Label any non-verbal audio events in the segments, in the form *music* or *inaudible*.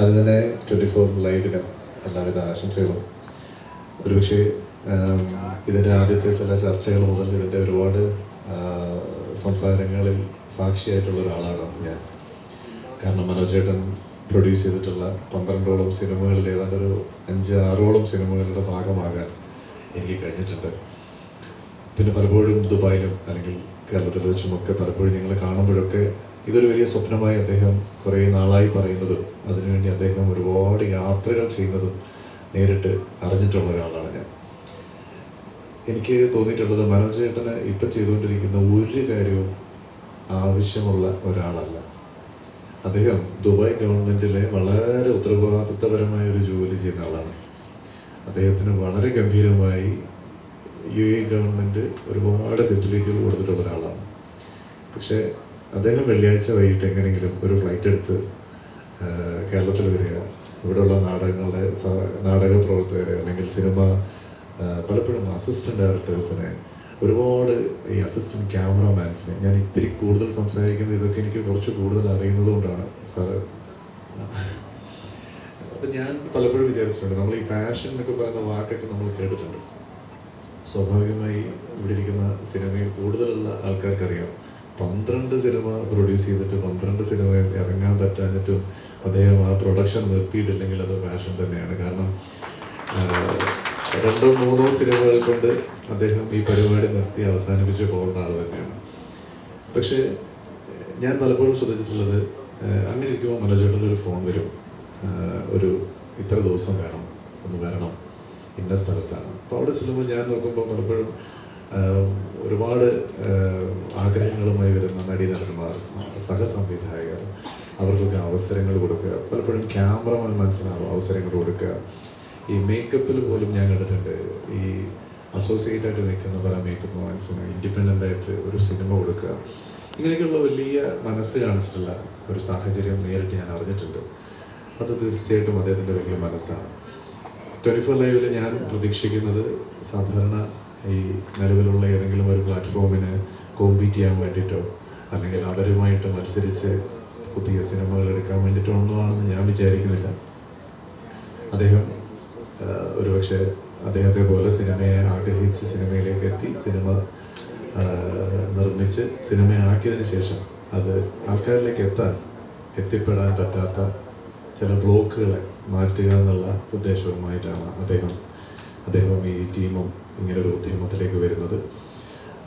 അത് തന്നെ twenty four ലൈവിനും എല്ലാവിധ ആശംസകളും. ഒരുപക്ഷെ ഇതിന്റെ ആദ്യത്തെ ചില ചർച്ചകൾ മുതൽ ഇതിന്റെ ഒരുപാട് സംസാരങ്ങളിൽ സാക്ഷിയായിട്ടുള്ള ഒരാളാണ് ഞാൻ. കാരണം മനോജ് ചേട്ടൻ പ്രൊഡ്യൂസ് ചെയ്തിട്ടുള്ള പന്ത്രണ്ടോളം സിനിമകളിൽ ഏതാണ്ട് ഒരു അഞ്ച് ആറോളം സിനിമകളുടെ ഭാഗമാകാൻ എനിക്ക് കഴിഞ്ഞിട്ടുണ്ട്. പിന്നെ പലപ്പോഴും ദുബായിലും അല്ലെങ്കിൽ കേരളത്തിൽ വെച്ചുമൊക്കെ പലപ്പോഴും നിങ്ങൾ കാണുമ്പോഴൊക്കെ ഇതൊരു വലിയ സ്വപ്നമായി അദ്ദേഹം കുറേ നാളായി പറയുന്നതും അതിനുവേണ്ടി അദ്ദേഹം ഒരുപാട് യാത്രകൾ ചെയ്യുന്നതും നേരിട്ട് അറിഞ്ഞിട്ടുള്ള ഒരാളാണ് ഞാൻ. എനിക്ക് തോന്നിയിട്ടുള്ളത് മനോജ് ചേട്ടന് ഇപ്പം ചെയ്തുകൊണ്ടിരിക്കുന്ന ഒരു കാര്യവും ആവശ്യമുള്ള ഒരാളല്ല. അദ്ദേഹം ദുബായ് ഗവൺമെന്റിലെ വളരെ ഉത്തരവാദിത്തപരമായ ഒരു ജോലി ചെയ്യുന്ന ആളാണ്. അദ്ദേഹത്തിന് വളരെ ഗംഭീരമായി യു എ ഗവൺമെന്റ് ഒരുപാട് ഫെസിലിറ്റികൾ കൊടുത്തിട്ടുള്ള ഒരാളാണ്. പക്ഷേ അദ്ദേഹം വെള്ളിയാഴ്ച വൈകിട്ട് എങ്ങനെയെങ്കിലും ഒരു ഫ്ലൈറ്റ് എടുത്ത് കേരളത്തിൽ വരിക. ഇവിടെയുള്ള നാടകങ്ങളുടെ നാടക പ്രവർത്തകരെ അല്ലെങ്കിൽ സിനിമ പലപ്പോഴും അസിസ്റ്റന്റ് ഡയറക്ടേഴ്സിനെ ഒരുപാട് ഈ അസിസ്റ്റന്റ് ക്യാമറമാൻസിനെ ഞാൻ ഇത്തിരി കൂടുതൽ സംസാരിക്കുന്നത് ഇതൊക്കെ എനിക്ക് കുറച്ച് കൂടുതൽ അറിയുന്നത് കൊണ്ടാണ് സാറ്. അപ്പം ഞാൻ പലപ്പോഴും വിചാരിച്ചിട്ടുണ്ട് നമ്മൾ ഈ പാഷൻ എന്നൊക്കെ പറയുന്ന വാക്കൊക്കെ നമ്മൾ കേട്ടിട്ടുണ്ട്. സ്വാഭാവികമായി ഇവിടെ ഇരിക്കുന്ന സിനിമയിൽ കൂടുതലുള്ള ആൾക്കാർക്കറിയാം. പന്ത്രണ്ട് സിനിമ പ്രൊഡ്യൂസ് ചെയ്തിട്ട് പന്ത്രണ്ട് സിനിമ ഇറങ്ങാൻ പറ്റാഞ്ഞിട്ടും അദ്ദേഹം ആ പ്രൊഡക്ഷൻ നിർത്തിയിട്ടില്ലെങ്കിൽ അത് പാഷൻ തന്നെയാണ്. കാരണം രണ്ടോ മൂന്നോ സിനിമകൾ കൊണ്ട് അദ്ദേഹം ഈ പരിപാടി നിർത്തി അവസാനിപ്പിച്ച് പോകുന്ന ആൾ തന്നെയാണ്. പക്ഷേ ഞാൻ പലപ്പോഴും ശ്രദ്ധിച്ചിട്ടുള്ളത് അങ്ങനെ ഇരിക്കുമ്പോൾ മനോജേട്ടന്റെ ഒരു ഫോൺ വരും. ഒരു ഇത്ര ദിവസം വേണം ഒന്ന് വരണം ഇന്ന സ്ഥലത്താണ്. അപ്പോൾ അവിടെ ചെല്ലുമ്പോൾ ഞാൻ നോക്കുമ്പോൾ പലപ്പോഴും ഒരുപാട് ആഗ്രഹങ്ങളുമായി വരുന്ന നടീനടന്മാർ സഹസംവിധായകർ അവർക്കൊക്കെ അവസരങ്ങൾ കൊടുക്കുക. പലപ്പോഴും ക്യാമറമാൻ മനസ്സിലാവും അവസരങ്ങൾ കൊടുക്കുക. ഈ മേക്കപ്പിൽ പോലും ഞാൻ കണ്ടിട്ടുണ്ട്. ഈ അസോസിയേറ്റ് ആയിട്ട് നിൽക്കുന്ന പല മേക്കപ്പ് മാൻസിന് ഇൻഡിപെൻഡന്റ് ആയിട്ട് ഒരു സിനിമ കൊടുക്കുക. ഇങ്ങനെയൊക്കെയുള്ള വലിയ മനസ്സ് കാണിച്ചിട്ടുള്ള ഒരു സാഹചര്യം നേരിട്ട് ഞാൻ അറിഞ്ഞിട്ടുണ്ട്. അത് തീർച്ചയായിട്ടും അദ്ദേഹത്തിന്റെ വലിയ മനസ്സാണ്. ട്വന്റി ഫോർ ലൈവിൽ ഞാൻ പ്രതീക്ഷിക്കുന്നത് സാധാരണ ഈ നിലവിലുള്ള ഏതെങ്കിലും ഒരു പ്ലാറ്റ്ഫോമിന് കോമ്പീറ്റ് ചെയ്യാൻ വേണ്ടിയിട്ടോ അല്ലെങ്കിൽ അവരുമായിട്ട് മത്സരിച്ച് പുതിയ സിനിമകൾ എടുക്കാൻ വേണ്ടിയിട്ടോ ഒന്നുമാണെന്ന് ഞാൻ വിചാരിക്കുന്നില്ല. അദ്ദേഹം ഒരുപക്ഷെ അദ്ദേഹത്തെ പോലെ സിനിമയെ ആഗ്രഹിച്ച് സിനിമയിലേക്ക് എത്തി സിനിമ നിർമ്മിച്ച് സിനിമയാക്കിയതിന് ശേഷം അത് ആൾക്കാരിലേക്ക് എത്താൻ എത്തിപ്പെടാൻ പറ്റാത്ത ചില ബ്ലോക്കുകളെ മാറ്റുക എന്നുള്ള ഉദ്ദേശവുമായിട്ടാണ് അദ്ദേഹം അദ്ദേഹവും ഈ ടീമും ഇങ്ങനെ ഒരു ഉദ്യമത്തിലേക്ക് വരുന്നത്.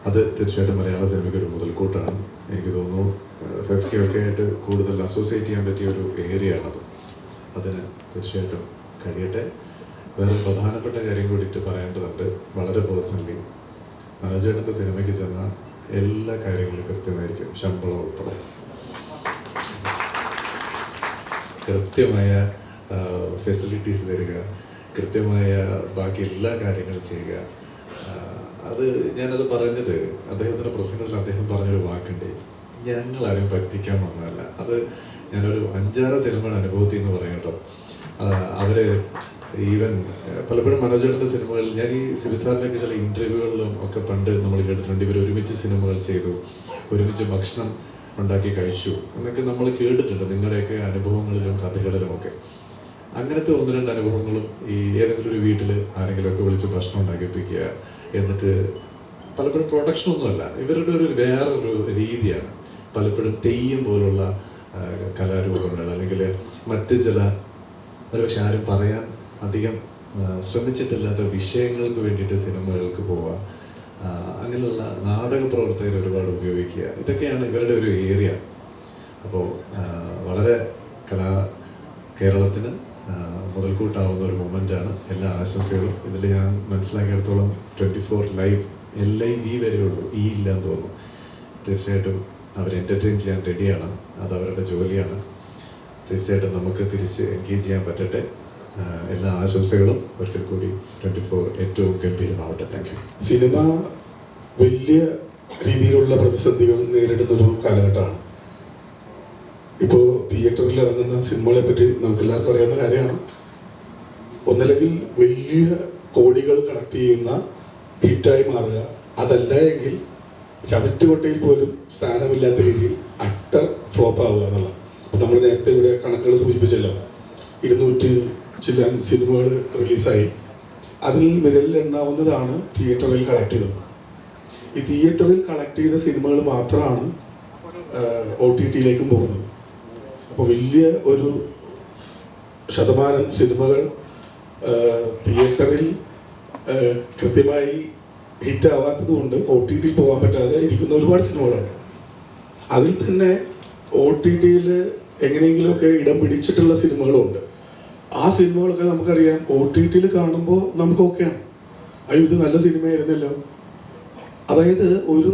അത് തീർച്ചയായിട്ടും മലയാള സിനിമയ്ക്ക് ഒരു മുതൽക്കൂട്ടാണ്. എനിക്ക് തോന്നുന്നു ഫെഫ്റ്റി ഒക്കെ ആയിട്ട് കൂടുതൽ അസോസിയേറ്റ് ചെയ്യാൻ പറ്റിയ ഒരു ഏരിയ ആണത്. അതിന് തീർച്ചയായിട്ടും കഴിയട്ടെ. വേറെ പ്രധാനപ്പെട്ട കാര്യം കൂടിയിട്ട് പറയേണ്ടതുണ്ട് വളരെ പേഴ്സണലി മനോജേട്ടന്റെ സിനിമയ്ക്ക് ചെന്ന എല്ലാ കാര്യങ്ങളും കൃത്യമായിരിക്കും ശമ്പളം ഉൾപ്പെടെ. കൃത്യമായ ഫെസിലിറ്റീസ് തരിക കൃത്യമായ ബാക്കി എല്ലാ കാര്യങ്ങളും ചെയ്യുക. അത് ഞാനത് പറഞ്ഞത് അദ്ദേഹത്തിന്റെ പ്രസംഗത്തിൽ അദ്ദേഹം പറഞ്ഞൊരു വാക്കുണ്ട്. ഞങ്ങൾ ആരും പറ്റിക്കാൻ വന്നതല്ല. അത് ഞാനൊരു അഞ്ചാറ് സിനിമയുടെ അനുഭവത്തിൽ എന്ന് പറയാം കേട്ടോ. ഈവൻ പലപ്പോഴും മനോജേട്ടന്റെ സിനിമകളിൽ ഞാൻ ഈ സിബിസാറിലേക്ക് ചില ഇന്റർവ്യൂകളിലും ഒക്കെ പണ്ട് നമ്മൾ കേട്ടിട്ടുണ്ട്. ഇവർ ഒരുമിച്ച് സിനിമകൾ ചെയ്തു. ഒരുമിച്ച് ഭക്ഷണം ഉണ്ടാക്കി കഴിച്ചു. എന്നൊക്കെ നമ്മൾ കേട്ടിട്ടുണ്ട് നിങ്ങളുടെയൊക്കെ അനുഭവങ്ങളിലും കഥകളിലും ഒക്കെ. അങ്ങനത്തെ ഒന്ന് രണ്ട് അനുഭവങ്ങളും ഈ ഏതെങ്കിലും ഒരു വീട്ടിൽ ആരെങ്കിലുമൊക്കെ വിളിച്ച് ഭക്ഷണം ഉണ്ടാക്കിപ്പിക്കുക എന്നിട്ട് പലപ്പോഴും പ്രൊഡക്ഷൻ ഒന്നുമല്ല ഇവരുടെ ഒരു വേറൊരു രീതിയാണ്. പലപ്പോഴും തെയ്യം പോലുള്ള കലാരൂപങ്ങൾ അല്ലെങ്കിൽ മറ്റ് ചില ഒരുപക്ഷെ ആരും പറയാൻ അധികം ശ്രമിച്ചിട്ടില്ലാത്ത വിഷയങ്ങൾക്ക് വേണ്ടിയിട്ട് സിനിമകൾക്ക് പോവുക അങ്ങനെയുള്ള നാടക പ്രവർത്തകർ ഒരുപാട് ഉപയോഗിക്കുക. ഇതൊക്കെയാണ് ഇവരുടെ ഒരു ഏരിയ. അപ്പോൾ വളരെ കലാ കേരളത്തിന് മുതൽക്കൂട്ടാവുന്ന ഒരു മൊമെന്റാണ് എല്ലാ ആശംസകളും. ഇതിൽ ഞാൻ മനസ്സിലാക്കിയിടത്തോളം twenty four live L I V വരെ ഉള്ളൂ ഈ ഇല്ല എന്ന് തോന്നുന്നു. തീർച്ചയായിട്ടും അവർ എന്റർടൈൻ ചെയ്യാൻ റെഡിയാണ് അത് അവരുടെ ജോലിയാണ്. തീർച്ചയായിട്ടും നമുക്ക് തിരിച്ച് എൻഗേജ് ചെയ്യാൻ പറ്റട്ടെ. എല്ലാ ആശംസകളും. ഒരിക്കൽ കൂടി ട്വന്റി ഫോർ ഏറ്റവും ഗംഭീരമാവട്ടെ. താങ്ക് യു സിനിമ വലിയ രീതിയിലുള്ള പ്രതിസന്ധികൾ നേരിടുന്ന ഒരു കാലഘട്ടമാണ്. ഇപ്പോൾ തിയേറ്ററിൽ ഇറങ്ങുന്ന സിനിമകളെ പറ്റി നമുക്ക് എല്ലാവർക്കും അറിയാവുന്ന കാര്യമാണ്. ഒന്നല്ലെങ്കിൽ വലിയ കോടികൾ കളക്ട് ചെയ്യുന്ന ഹിറ്റായി മാറുക. അതല്ല എങ്കിൽ ചവറ്റുകൊട്ടയിൽ പോലും സ്ഥാനമില്ലാത്ത രീതിയിൽ അട്ടർ ഫ്ലോപ്പ് ആവുക എന്നുള്ള അപ്പോൾ നമ്മൾ നേരത്തെ ഇവിടെ കണക്കുകൾ സൂചിപ്പിച്ചല്ലോ. ഇരുന്നൂറ്റി ചില സിനിമകൾ റിലീസായി. അതിൽ വിരലിൽ എണ്ണാവുന്നതാണ് തിയേറ്ററിൽ കളക്ട് ചെയ്തത്. ഈ തിയേറ്ററിൽ കളക്ട് ചെയ്ത സിനിമകൾ മാത്രമാണ് ഒ ടി ടിയിലേക്കും പോകുന്നത്. അപ്പോൾ വലിയ ഒരു ശതമാനം സിനിമകൾ തിയേറ്ററിൽ കൃത്യമായി ഹിറ്റ് ആവാത്തത് കൊണ്ട് ഒ ടി ടി പോകാൻ പറ്റാതെ ഇരിക്കുന്ന ഒരുപാട് സിനിമകളുണ്ട് അതിൽ തന്നെ ഒ ടി ടിയിൽ എങ്ങനെയെങ്കിലുമൊക്കെ ഇടം പിടിച്ചിട്ടുള്ള സിനിമകളുണ്ട്. ആ സിനിമകളൊക്കെ നമുക്കറിയാം ഒ ടി ടിയിൽ കാണുമ്പോൾ നമുക്ക് ഓക്കെയാണ്. അയ്യോ ഇത് നല്ല സിനിമയായിരുന്നല്ലോ. അതായത് ഒരു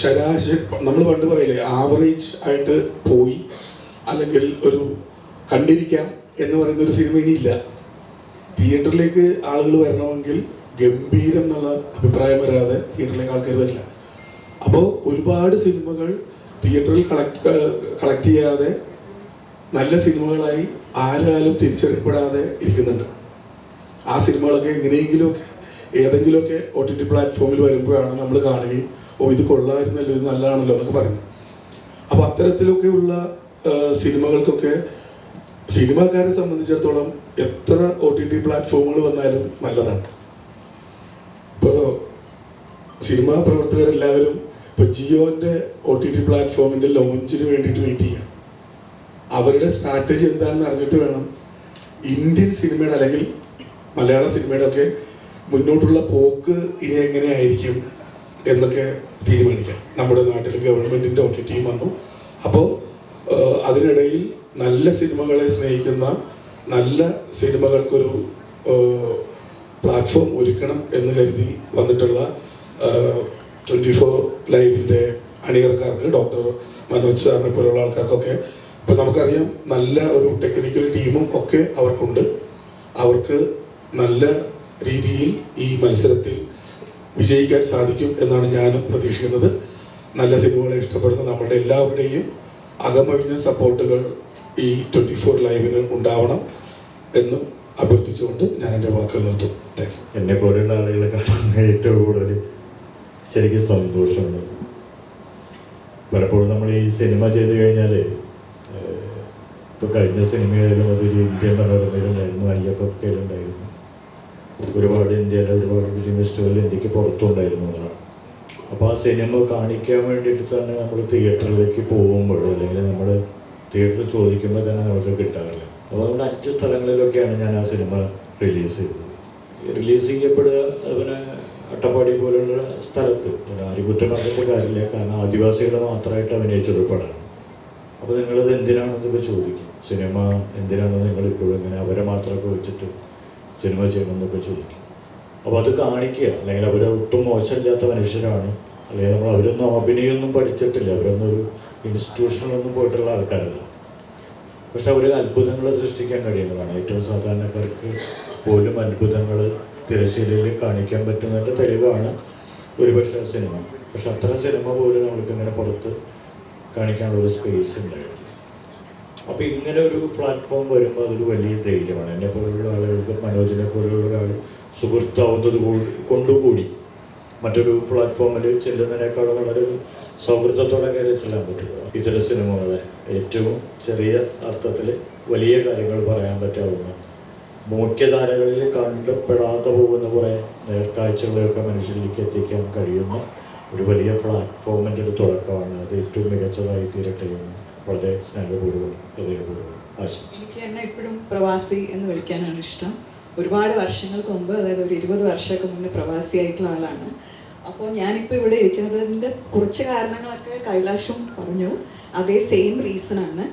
ശരാശരി നമ്മൾ പണ്ട് പറയില്ലേ ആവറേജ് ആയിട്ട് പോയി അല്ലെങ്കിൽ ഒരു കണ്ടിരിക്കാം എന്ന് പറയുന്ന ഒരു സിനിമ ഇനിയില്ല. തിയേറ്ററിലേക്ക് ആളുകൾ വരണമെങ്കിൽ ഗംഭീരം എന്നുള്ള അഭിപ്രായം വരാതെ തിയേറ്ററിലേക്ക് ആൾക്കാർ വരില്ല. അപ്പോൾ ഒരുപാട് സിനിമകൾ തിയേറ്ററിൽ കളക്ട് കളക്ട് ചെയ്യാതെ നല്ല സിനിമകളായി ആരാലും തിരിച്ചറിയപ്പെടാതെ ഇരിക്കുന്നുണ്ട്. ആ സിനിമകളൊക്കെ എങ്ങനെയെങ്കിലുമൊക്കെ ഏതെങ്കിലുമൊക്കെ ഒ ടി ടി പ്ലാറ്റ്ഫോമിൽ വരുമ്പോഴാണ് നമ്മൾ കാണുകയും ഓ ഇത് കൊള്ളായിരുന്നല്ലോ ഇത് നല്ലതാണല്ലോ എന്നൊക്കെ പറഞ്ഞു അപ്പോൾ അത്തരത്തിലൊക്കെയുള്ള സിനിമകൾക്കൊക്കെ സിനിമാക്കാരെ സംബന്ധിച്ചിടത്തോളം എത്ര ഒ ടി ടി പ്ലാറ്റ്ഫോമുകൾ വന്നാലും നല്ലതാണ്. ഇപ്പോൾ സിനിമാ പ്രവർത്തകരെല്ലാവരും ഇപ്പോൾ ജിയോന്റെ ഒ ടി ടി പ്ലാറ്റ്ഫോമിന്റെ ലോഞ്ചിന് വേണ്ടിയിട്ട് വെയിറ്റ് ചെയ്യാം. അവരുടെ സ്ട്രാറ്റജി എന്താണെന്ന് അറിഞ്ഞിട്ട് വേണം ഇന്ത്യൻ സിനിമയുടെ അല്ലെങ്കിൽ മലയാള സിനിമയുടെ ഒക്കെ മുന്നോട്ടുള്ള പോക്ക് ഇനി എങ്ങനെയായിരിക്കും എന്നൊക്കെ തീരുമാനിക്കാം. നമ്മുടെ നാട്ടിൽ ഗവൺമെന്റിന്റെ ഒ ടി ടിയും വന്നു. അപ്പോൾ അതിനിടയിൽ നല്ല സിനിമകളെ സ്നേഹിക്കുന്ന നല്ല സിനിമകൾക്കൊരു പ്ലാറ്റ്ഫോം ഒരുക്കണം എന്ന് കരുതി വന്നിട്ടുള്ള ട്വന്റി ഫോർ ലൈവിന്റെ അണിയറക്കാർക്ക് ഡോക്ടർ മനോജ് സാറിനെ പോലുള്ള ആൾക്കാർക്കൊക്കെ ഇപ്പം നമുക്കറിയാം നല്ല ഒരു ടെക്നിക്കൽ ടീമും ഒക്കെ അവർക്കുണ്ട്. അവർക്ക് നല്ല രീതിയിൽ ഈ മത്സരത്തിൽ വിജയിക്കാൻ സാധിക്കും എന്നാണ് ഞാനും പ്രതീക്ഷിക്കുന്നത്. നല്ല സിനിമകളെ ഇഷ്ടപ്പെടുന്ന നമ്മുടെ എല്ലാവരുടെയും അകമഴിഞ്ഞ സപ്പോർട്ടുകൾ ഈ ട്വന്റി ഫോർ ലൈവിന് ഉണ്ടാവണം എന്നും അഭ്യർത്ഥിച്ചുകൊണ്ട് ഞാൻ എന്റെ വാക്കുകൾ നിർത്തും. താങ്ക് യു എന്നെ പോലെയുള്ള ആളുകളെ കാണുന്ന ഏറ്റവും കൂടുതൽ ശരിക്കും സന്തോഷമുണ്ട് പലപ്പോഴും നമ്മൾ ഈ സിനിമ ചെയ്ത് കഴിഞ്ഞാൽ ഇപ്പോൾ കഴിഞ്ഞ സിനിമയിലും അതൊരു ഇന്ത്യൻ മനോരമയിലുണ്ടായിരുന്നു ഐ എഫ് എഫ് കെയിലുണ്ടായിരുന്നു ഒരുപാട് ഇന്ത്യയിലെ ഒരുപാട് ഫിലിം ഫെസ്റ്റിവൽ ഇന്ത്യയ്ക്ക് പുറത്തുണ്ടായിരുന്നു അതാണ് അപ്പോൾ ആ സിനിമ കാണിക്കാൻ വേണ്ടിയിട്ട് തന്നെ നമ്മൾ തിയേറ്ററിലേക്ക് പോകുമ്പോൾ അല്ലെങ്കിൽ നമ്മൾ തിയേറ്ററിൽ ചോദിക്കുമ്പോൾ തന്നെ നമുക്ക് കിട്ടാറില്ല. അതുകൊണ്ട് അഞ്ച് സ്ഥലങ്ങളിലൊക്കെയാണ് ഞാൻ ആ സിനിമ റിലീസ് ചെയ്തത്. റിലീസ് ചെയ്യപ്പെടുക പിന്നെ അട്ടപ്പാടി പോലുള്ള സ്ഥലത്ത്. ആരും കുറ്റം പറഞ്ഞിട്ട് കാര്യമില്ല. കാരണം ആദിവാസികൾ മാത്രമായിട്ട് അഭിനയിച്ചത് പടമാണ്. അപ്പോൾ നിങ്ങളിത് എന്തിനാണെന്നൊക്കെ ചോദിക്കും. സിനിമ എന്തിനാണ് നിങ്ങളിപ്പോഴും ഇങ്ങനെ അവരെ മാത്രമൊക്കെ വെച്ചിട്ട് സിനിമ ചെയ്യണമെന്നൊക്കെ ചോദിക്കും. അപ്പോൾ അത് കാണിക്കുക. അല്ലെങ്കിൽ അവർ ഒട്ടും മോശമില്ലാത്ത മനുഷ്യരാണ്. അല്ലെങ്കിൽ നമ്മൾ അവരൊന്നും അഭിനയൊന്നും പഠിച്ചിട്ടില്ല. അവരൊന്നും ഒരു ഇൻസ്റ്റിറ്റ്യൂഷനിലൊന്നും പോയിട്ടുള്ള ആൾക്കാരല്ല. പക്ഷെ അവർ അത്ഭുതങ്ങൾ സൃഷ്ടിക്കാൻ കഴിയുന്നതാണ്. ഏറ്റവും സാധാരണക്കാർക്ക് പോലും അത്ഭുതങ്ങൾ തിരശ്ശീലയിൽ കാണിക്കാൻ പറ്റുന്നതിന്റെ തെളിവാണ് ഒരുപക്ഷെ സിനിമ. പക്ഷെ അത്തരം സിനിമ പോലും നമ്മൾക്ക് ഇങ്ങനെ പുറത്ത് കാണിക്കാനുള്ള ഒരു സ്പേസ് ഉണ്ടായിരുന്നു അപ്പോൾ ഇങ്ങനെ ഒരു പ്ലാറ്റ്ഫോം വരുമ്പോൾ അതൊരു വലിയ ധൈര്യമാണ്. എന്നെ പോലുള്ള ആളുകൾക്ക് മനോജിനെ പോലുള്ള ഒരാൾ സുഹൃത്താവുന്നത് കൊണ്ടുകൂടി മറ്റൊരു പ്ലാറ്റ്ഫോമിൽ ചെല്ലുന്നതിനേക്കാളും വളരെ സൗഹൃദത്തോടെ കയറി ചെല്ലാൻ പറ്റുക ഇതര സിനിമകളെ ഏറ്റവും ചെറിയ അർത്ഥത്തിൽ വലിയ കാര്യങ്ങൾ പറയാൻ പറ്റാവുന്ന മുഖ്യധാരകളിൽ കണ്ടപ്പെടാതെ പോകുന്ന കുറേ നേർക്കാഴ്ചകളെയൊക്കെ മനുഷ്യരിലേക്ക് എത്തിക്കാൻ കഴിയുന്ന ഒരു വലിയ പ്ലാറ്റ്ഫോമിന്റെ ഒരു തുടക്കമാണ് അത് ഏറ്റവും മികച്ചതായി തീരട്ടെ എന്ന് വളരെ സ്നേഹപൂർവം ഹൃദയപൂർവം എനിക്ക് എന്നെ ഇപ്പോഴും പ്രവാസി എന്ന് വിളിക്കാനാണ് ഇഷ്ടം. ഒരുപാട് വർഷങ്ങൾക്ക് മുമ്പ് അതായത് ഒരു ഇരുപത് വർഷമൊക്കെ മുന്നേ പ്രവാസിയായിട്ടുള്ള ആളാണ്. അപ്പോൾ ഞാനിപ്പോൾ ഇവിടെ ഇരിക്കുന്നതിന്റെ കുറച്ച് കാരണങ്ങളൊക്കെ കൈലാഷും പറഞ്ഞു. അതേ സെയിം റീസൺ ആണ്.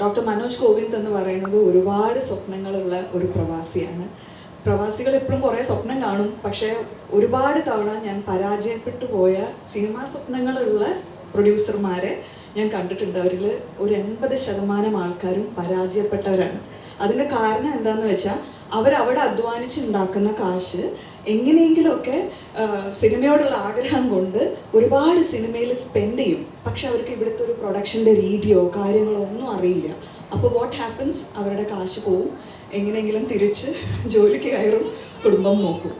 ഡോക്ടർ മനോജ് കോവിന്ദ് എന്ന് പറയുന്നത് ഒരുപാട് സ്വപ്നങ്ങളുള്ള ഒരു പ്രവാസിയാണ്. പ്രവാസികൾ എപ്പോഴും കുറേ സ്വപ്നം കാണും. പക്ഷേ ഒരുപാട് തവണ ഞാൻ പരാജയപ്പെട്ടു പോയ സിനിമാ സ്വപ്നങ്ങളുള്ള പ്രൊഡ്യൂസർമാരെ ഞാൻ കണ്ടിട്ടുണ്ട്. അവരിൽ ഒരു എൺപത് ശതമാനം ആൾക്കാരും പരാജയപ്പെട്ടവരാണ്. അതിന്റെ കാരണം എന്താണെന്ന് വെച്ചാൽ അവരവിടെ അധ്വാനിച്ചുണ്ടാക്കുന്ന കാശ് എങ്ങനെയെങ്കിലുമൊക്കെ സിനിമയോടുള്ള ആഗ്രഹം കൊണ്ട് ഒരുപാട് സിനിമയിൽ സ്പെൻഡ് ചെയ്യും. പക്ഷെ അവർക്ക് ഇവിടുത്തെ ഒരു പ്രൊഡക്ഷന്റെ രീതിയോ കാര്യങ്ങളോ ഒന്നും അറിയില്ല. അപ്പോൾ വാട്ട് ഹാപ്പൻസ് അവരുടെ കാശ് പോവും. എങ്ങനെയെങ്കിലും തിരിച്ച് ജോലിക്ക് കയറും കുടുംബം നോക്കും.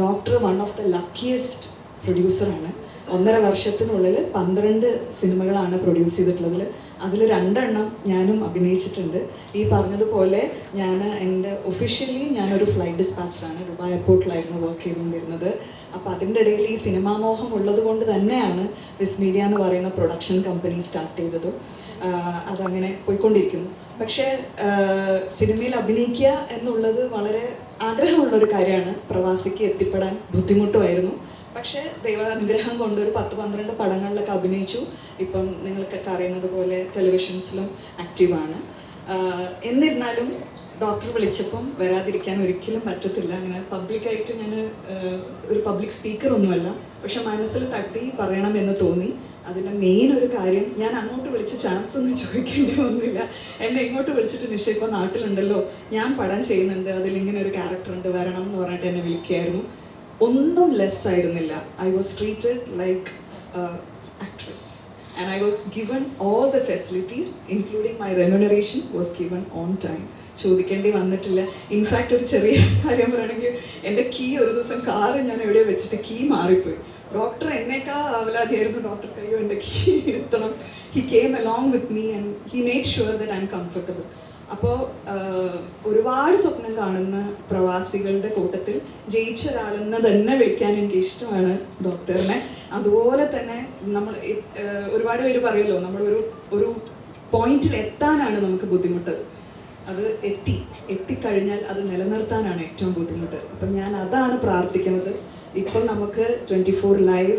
Doctor one of the luckiest പ്രൊഡ്യൂസറാണ് ഒന്നര വർഷത്തിനുള്ളിൽ പന്ത്രണ്ട് സിനിമകളാണ് പ്രൊഡ്യൂസ് ചെയ്തിട്ടുള്ളതിൽ അതിൽ രണ്ടെണ്ണം ഞാനും അഭിനയിച്ചിട്ടുണ്ട്. ഈ പറഞ്ഞതുപോലെ ഞാൻ എന്റെ ഒഫീഷ്യലി ഞാനൊരു ഫ്ലൈറ്റ് ഡിസ്പാച്ചറാണ് ദുബായ് എയർപോർട്ടിലായിരുന്നു വർക്ക് ചെയ്തുകൊണ്ടിരുന്നത്. അപ്പോൾ അതിന്റെ ഇടയിൽ ഈ സിനിമാ മോഹം ഉള്ളത് കൊണ്ട് തന്നെയാണ് വിസ് മീഡിയ എന്ന് പറയുന്ന പ്രൊഡക്ഷൻ കമ്പനി സ്റ്റാർട്ട് ചെയ്തതും. അതങ്ങനെ പോയിക്കൊണ്ടിരിക്കുന്നു. പക്ഷേ സിനിമയിൽ അഭിനയിക്കുക എന്നുള്ളത് വളരെ ആഗ്രഹമുള്ളൊരു കാര്യമാണ്. പ്രവാസിക്ക് എത്തിപ്പെടാൻ ബുദ്ധിമുട്ടുമായിരുന്നു. പക്ഷേ ദൈവാനുഗ്രഹം കൊണ്ട് ഒരു പത്ത് പന്ത്രണ്ട് പടങ്ങളിലൊക്കെ അഭിനയിച്ചു. ഇപ്പം നിങ്ങൾക്കൊക്കെ അറിയുന്നത് പോലെ ടെലിവിഷൻസിലും ആക്റ്റീവാണ്. എന്നിരുന്നാലും ഡോക്ടർ വിളിച്ചപ്പം വരാതിരിക്കാൻ ഒരിക്കലും പറ്റത്തില്ല. അങ്ങനെ പബ്ലിക്കായിട്ട് ഞാൻ ഒരു പബ്ലിക് സ്പീക്കർ ഒന്നുമല്ല പക്ഷെ മനസ്സിൽ തട്ടി പറയണമെന്ന് തോന്നി. അതിന്റെ മെയിൻ ഒരു കാര്യം ഞാൻ അങ്ങോട്ട് വിളിച്ച ചാൻസ് ഒന്നും ചോദിക്കേണ്ടി വന്നില്ല. എന്നെ ഇങ്ങോട്ട് വിളിച്ചിട്ട് നിഷ ഇപ്പോൾ നാട്ടിലുണ്ടല്ലോ. ഞാൻ പടം ചെയ്യുന്നുണ്ട്. അതിൽ ഇങ്ങനെ ഒരു ക്യാരക്ടർ ഉണ്ട്. വരണം എന്ന് പറഞ്ഞിട്ട് എന്നെ വിളിക്കുകയായിരുന്നു. ഒന്നും ലെസ് ആയിരുന്നില്ല. I was treated like actress and I was given all the facilities including my remuneration was given on time ചോദിക്കേണ്ടി വന്നിട്ടില്ല. ഇൻഫാക്റ്റ് ഒരു ചെറിയ കാര്യം പറയുകയാണെങ്കിൽ എന്റെ കീ ഒരു ദിവസം കാറ് ഞാൻ എവിടെയോ വെച്ചിട്ട് കീ മാറിപ്പോയി. ഡോക്ടർ എന്നേക്കാൾ അവലാതിയായിരുന്നു ഡോക്ടർ കയ്യോ എന്റെ കീ എത്തണം he came along with me and he made sure that I'm comfortable അപ്പോൾ ഒരുപാട് സ്വപ്നം കാണുന്ന പ്രവാസികളുടെ കൂട്ടത്തിൽ ജയിച്ച ഒരാളെന്ന് തന്നെ വിളിക്കാൻ എനിക്ക് ഇഷ്ടമാണ് ഡോക്ടറിനെ. അതുപോലെ തന്നെ നമ്മൾ ഒരുപാട് പേര് പറയുമല്ലോ നമ്മളൊരു ഒരു പോയിന്റിൽ എത്താനാണ് നമുക്ക് ബുദ്ധിമുട്ട്. അത് എത്തി എത്തിക്കഴിഞ്ഞാൽ അത് നിലനിർത്താനാണ് ഏറ്റവും ബുദ്ധിമുട്ട്. അപ്പം ഞാൻ അതാണ് പ്രാർത്ഥിക്കുന്നത്. ഇപ്പം നമുക്ക് twenty four live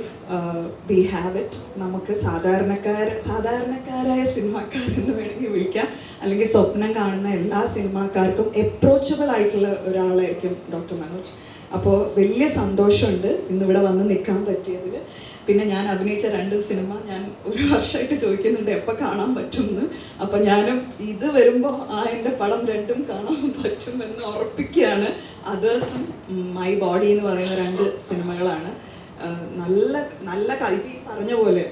be have it നമുക്ക് സാധാരണക്കാര സാധാരണക്കാരായ സിനിമാക്കാരെന്ന് വേണമെങ്കിൽ വിളിക്കാം. അല്ലെങ്കിൽ സ്വപ്നം കാണുന്ന എല്ലാ സിനിമാക്കാർക്കും അപ്രോച്ചബിൾ ആയിട്ടുള്ള ഒരാളായിരിക്കും ഡോക്ടർ മനോജ്. അപ്പോൾ വലിയ സന്തോഷമുണ്ട് ഇന്നിവിടെ വന്ന് നിൽക്കാൻ പറ്റിയതിൽ പിന്നെ ഞാൻ അഭിനയിച്ച രണ്ട് സിനിമ ഞാൻ ഒരു വർഷമായിട്ട് ചോദിക്കുന്നുണ്ട് എപ്പോൾ കാണാൻ പറ്റുമെന്ന് അപ്പം ഞാനും ഇത് വരുമ്പോൾ ആ എന്റെ പടം രണ്ടും കാണാൻ *laughs* പറ്റുമെന്ന് ഉറപ്പിക്കുകയാണ്. അതേഴ്സും മൈ ബോഡി എന്ന് പറയുന്ന രണ്ട് സിനിമകളാണ്. നല്ല നല്ല കവി പറഞ്ഞ പോലെ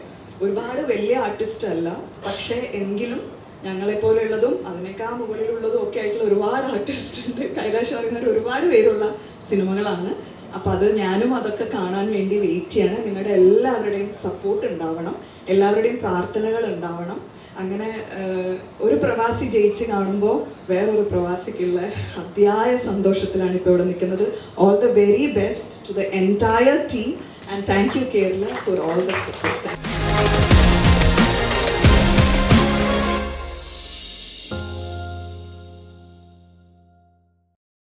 ഒരുപാട് വലിയ ആർട്ടിസ്റ്റ് അല്ല പക്ഷേ എങ്കിലും ഞങ്ങളെപ്പോലെയുള്ളതും അതിനേക്കാൾ മുകളിലുള്ളതും ഒക്കെ ആയിട്ടുള്ള ഒരുപാട് ആർട്ടിസ്റ്റ് ഉണ്ട്. കൈലാഷ് പറയുന്ന ഒരുപാട് പേരുള്ള സിനിമകളാണ്. അപ്പോൾ അത് ഞാനും അതൊക്കെ കാണാൻ വേണ്ടി വെയിറ്റ് ചെയ്യാണ്. നിങ്ങളുടെ എല്ലാവരുടെയും സപ്പോർട്ട് ഉണ്ടാവണം. എല്ലാവരുടെയും പ്രാർത്ഥനകൾ ഉണ്ടാവണം. അങ്ങനെ ഒരു പ്രവാസി ജയിച്ച് കാണുമ്പോൾ വേറൊരു പ്രവാസിക്കുള്ള അതിയായ സന്തോഷത്തിലാണ് ഇപ്പോൾ ഇവിടെ നിൽക്കുന്നത്. All the very best to the entire team and thank you Kerala for all the support